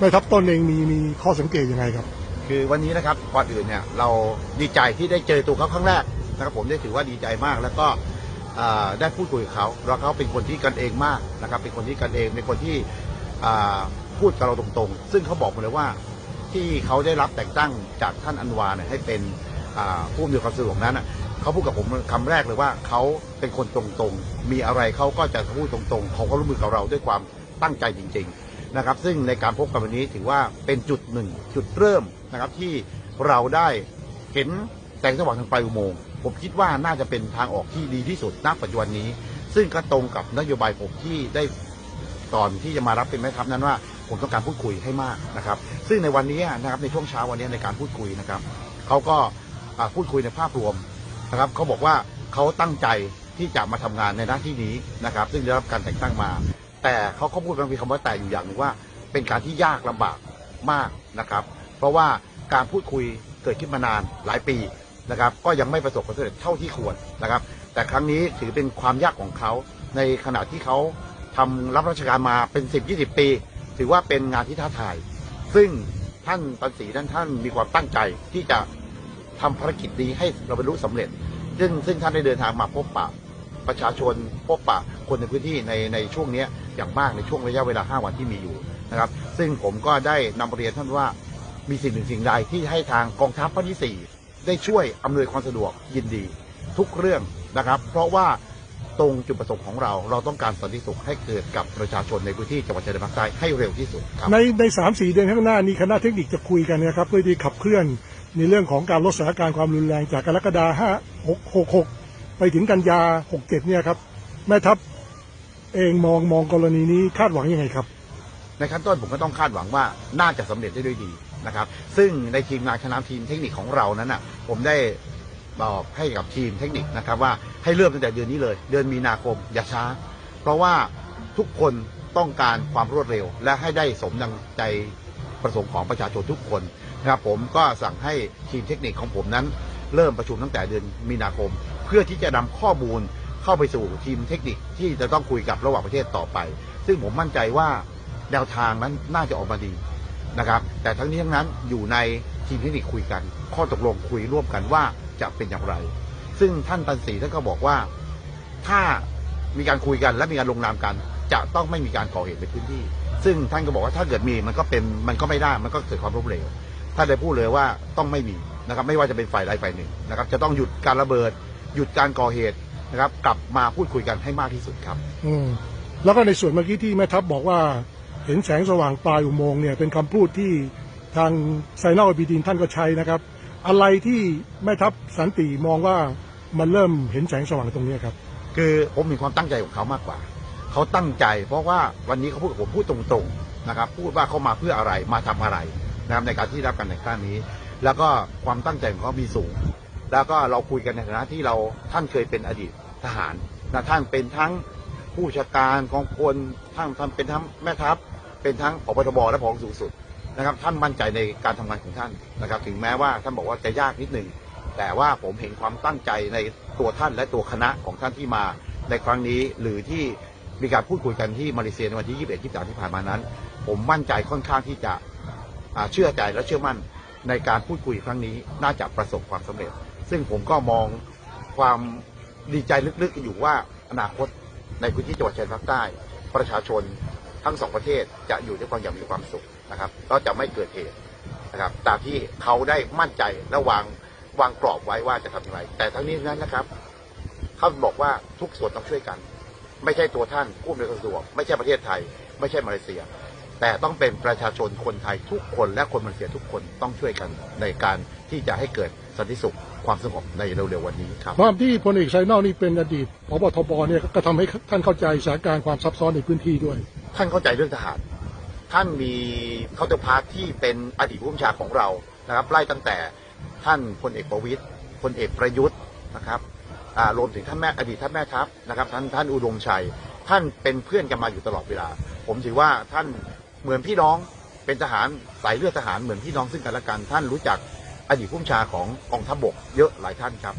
แม่ทัพต้นเองมีมีข้อสังเกตยังไงครับ คือวันนี้นะครับก่อนอื่นเนี่ยเราดีใจที่ได้เจอตัวเขาครั้งแรกนะครับผมได้ถือว่าดีใจมากแล้วก็ได้พูดคุยกับเขาแล้วเขาเป็นคนที่กันเองมากนะครับ เป็นคนที่กันเองเป็นคนที่พูดกับเราตรงๆ ซึ่งเขาบอกมาเลยว่าที่เขาได้รับแต่งตั้งจากท่านอันวาเนี่ยให้เป็นผู้อำนวยความสะดวกนั้นเขาพูดกับผมคำแรกเลยว่าเขาเป็นคนตรงๆ มีอะไรเขาก็จะพูดตรงๆเขาก็ร่วมมือกับเราด้วยความตั้งใจจริง ๆ นะครับ ซึ่งในการพบกันวันนี้ถือว่าเป็นจุดหนึ่งจุดเริ่มนะครับที่เราได้เห็นแสงสว่างทางปลายอุโมงค์ผมคิดว่าน่าจะเป็นทางออกที่ดีที่สุดณปัจจุบันนี้ ซึ่งก็ตรงกับนโยบายผมที่ได้ก่อนที่จะมารับเป็นแม่ทัพนั้นว่า ผมต้องการพูดคุยให้มากนะครับ ซึ่งในวันนี้นะครับในช่วงเช้าวันนี้ในการพูดคุยนะครับเขาก็พูดคุยในภาพรวมนะครับเขาบอกว่าเขาตั้งใจที่จะมาทำงานในหน้าที่นี้นะครับ ซึ่งได้รับการแต่งตั้งมา แต่เขาเขาพูดมันมีคำว่าแต่อยู่อย่างหนึ่งว่า เป็นการที่ยากลำบากมากนะครับ เพราะว่าการพูดคุยเกิดขึ้นมานานหลายปีนะครับ ก็ยังไม่ประสบความสำเร็จเท่าที่ควรนะครับ แต่ครั้งนี้ถือเป็นความยากของเขาในขณะที่เขาทำรับราชการมาเป็น 10 20 ปี ถือว่าเป็นงานที่ท้าทาย ซึ่งท่านปันศรีท่านท่านมีความตั้งใจที่จะทำภารกิจนี้ให้เราบรรลุสำเร็จ ซึ่งซึ่งท่านได้เดินทางมาพบปะ ประชาชนพบปะคนในพื้นที่ในในช่วงนี้อย่างมากในช่วงระยะเวลา 5 วันที่มีอยู่นะครับ ซึ่งผมก็ได้นำเรียนท่านว่ามีสิ่งหนึ่งสิ่งใดที่ให้ทางกองทัพภาคที่ 4 ได้ช่วยอำนวยความสะดวกยินดี ทุกเรื่องนะครับ เพราะว่าตรงจุดประสงค์ของเราเราต้องการสันติสุขให้เกิดกับประชาชนในพื้นที่จังหวัดชายแดนภาคใต้ให้เร็วที่สุดครับในในสามสี่เดือนข้างหน้านี้คณะเทคนิคจะคุยกันนะครับเพื่อที่ขับเคลื่อนในเรื่องของการลดสถานการณ์ความรุนแรงจากกรกฎาห้าหกหก ไปถึงกันยาหกเจ็ดเนี่ยครับแม่ทัพเองมองมองกรณีนี้คาดหวังยังไงครับ ในขั้นต้นผมก็ต้องคาดหวังว่าน่าจะสำเร็จได้ด้วยดีนะครับ ซึ่งในทีมงานคณะทีมเทคนิคของเรานั้นน่ะผมได้บอกให้กับทีมเทคนิคนะครับว่าให้เริ่มตั้งแต่เดือนนี้เลย เดือนมีนาคมอย่าช้า เพราะว่าทุกคนต้องการความรวดเร็ว และให้ได้สมดังใจประสงค์ของประชาชนทุกคนนะครับผมก็สั่งให้ทีมเทคนิคของผมนั้น เริ่มประชุมตั้งแต่เดือนมีนาคม พื่อที่จะนำข้อมูลเข้าไปสู่ทีมเทคนิคที่จะต้องคุยกับระหว่างประเทศต่อไป ซึ่งผมมั่นใจว่าแนวทางนั้นน่าจะออกมาดีนะครับ แต่ทั้งนี้ทั้งนั้นอยู่ในทีมเทคนิคคุยกัน ข้อตกลงคุยร่วมกันว่าจะเป็นอย่างไร ซึ่งท่านตันศรีท่านก็บอกว่าถ้ามีการคุยกันและมีการลงนามกัน จะต้องไม่มีการก่อเหตุในพื้นที่ ซึ่งท่านก็บอกว่าถ้าเกิดมีมันก็เป็นมันก็ไม่ได้มันก็เกิดความล้มเหลวท่านได้พูดเลยว่าต้องไม่มีนะครับไม่ว่าจะเป็นฝ่ายใดฝ่ายหนึ่งนะครับจะต้องหยุดการระเบิด หยุดการก่อเหตุนะครับ กลับมาพูดคุยกันให้มากที่สุดครับ อืมแล้วก็ในส่วนเมื่อกี้ที่แม่ทัพบอกว่า เห็นแสงสว่างปลายอุโมงค์เนี่ยเป็นคำพูดที่ทางไซนอลบีดีนท่านก็ใช้นะครับ อะไรที่แม่ทัพสันติมองว่ามันเริ่มเห็นแสงสว่างตรงเนี้ยครับ คือผมมีความตั้งใจของเขามากกว่า เขาตั้งใจ เพราะว่าวันนี้เขาพูดกับผมพูดตรงๆนะครับ พูดว่าเขามาเพื่ออะไรมาทำอะไรนะครับในการที่รับการแต่งตั้งนี้ แล้วก็ความตั้งใจของเขามีสูง แล้วก็เราคุยกันในฐานะที่เราท่านเคยเป็นอดีตทหารนะท่านเป็นทั้งผู้ชาการของคนท่านท่านเป็นทั้งแม่ทัพ เป็นทั้งผบทบและผองสูงสุดนะครับ ท่านมั่นใจในการทำงานของท่านนะครับ ถึงแม้ว่าท่านบอกว่าจะยากนิดหนึ่งแต่ว่าผมเห็นความตั้งใจในตัวท่านและตัวคณะของท่านที่มาในครั้งนี้หรือที่มีการพูดคุยกันที่มาเลเซียในวันที่ 21 23 ที่ผ่านมานั้น ผมมั่นใจค่อนข้างที่จะเชื่อใจและเชื่อมั่นในการพูดคุยครั้งนี้น่าจะประสบความสำเร็จ ซึ่งผมก็มองความดีใจลึกๆอยู่ว่าอนาคตในพื้นที่จังหวัดชายแดนภาคใต้ ประชาชนทั้งสองประเทศจะอยู่ด้วยความอย่างมีความสุขนะครับก็จะไม่เกิดเหตุนะครับตามที่เขาได้มั่นใจและวางวางกรอบไว้ว่าจะทำอย่างไร แต่ทั้งนี้นั้นนะครับเขาบอกว่าทุกส่วนต้องช่วยกัน ไม่ใช่ตัวท่านผู้อำนวยกรสะดวกไม่ใช่ประเทศไทย ไม่ใช่มาเลเซีย แต่ต้องเป็นประชาชนคนไทยทุกคนและคนมาเลเซียทุกคนต้องช่วยกันในการที่จะให้เกิดสันติสุขความสงบในเร็วๆวันนี้ครับความที่พลเอกไซนอลนี่เป็นอดีตพบทบเนี่ยก็ทำให้ท่านเข้าใจสถานการณ์ความซับซ้อนในพื้นที่ด้วย ท่านเข้าใจเรื่องทหาร ท่านมีเคาน์เตอร์พาร์ทที่เป็นอดีตผู้บัญชาของเรานะครับไล่ตั้งแต่ท่านพลเอกประวิตยพลเอกประยุทธ์นะครับอ่ารวมถึงท่านแม่อดีตท่านแม่ทัพนะครับท่านท่านอุดมชัย ท่านเป็นเพื่อนกันมาอยู่ตลอดเวลา ผมถือว่าท่าน เหมือนพี่น้องเป็นทหารสายเลือดทหารเหมือนพี่น้องซึ่งกันและกันท่านรู้จักอดีตผู้บัญชาของกองทัพบกเยอะหลายท่านครับ